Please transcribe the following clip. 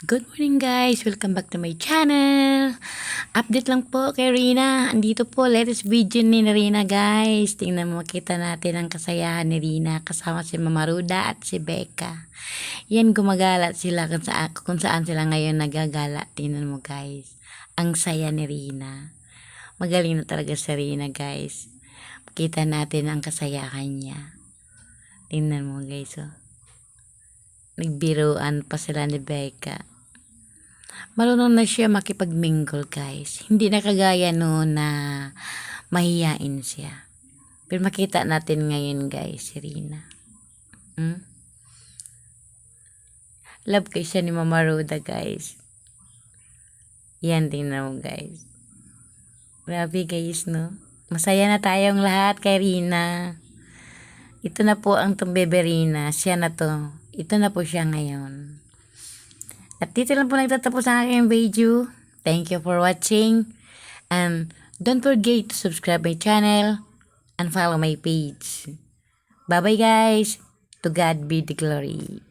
Good morning guys! Welcome back to my channel! Update lang po kay Rina. Andito po, latest video ni Rina guys. Tingnan mo, makita natin ang kasayahan ni Rina kasama si Mama Ruda at si Becca. Yan, gumagala sila kung saan, kung saan sila ngayon nagagala. Tingnan mo guys. Ang saya ni Rina. Magaling na talaga si Rina guys. Kita natin ang kasayahan niya. Tingnan mo guys oh. Nagbiruan pa sila ni Becca. Marunong na siya makipag-mingle, guys. Hindi na kagaya noon na mahiyain siya. Pero makita natin ngayon, guys, si Rina. Hmm? Love kay siya ni Mama Roda, guys. Yan, tingnan mo, guys. Grabe, guys, no? Masaya na tayong lahat kay Rina. Ito na po ang tumbebe Rina. Siya na to. Ito na po siya ngayon. At dito lang po nagtatapos ang aking video. Thank you for watching. And don't forget to subscribe my channel and follow my page. Bye-bye guys. To God be the glory.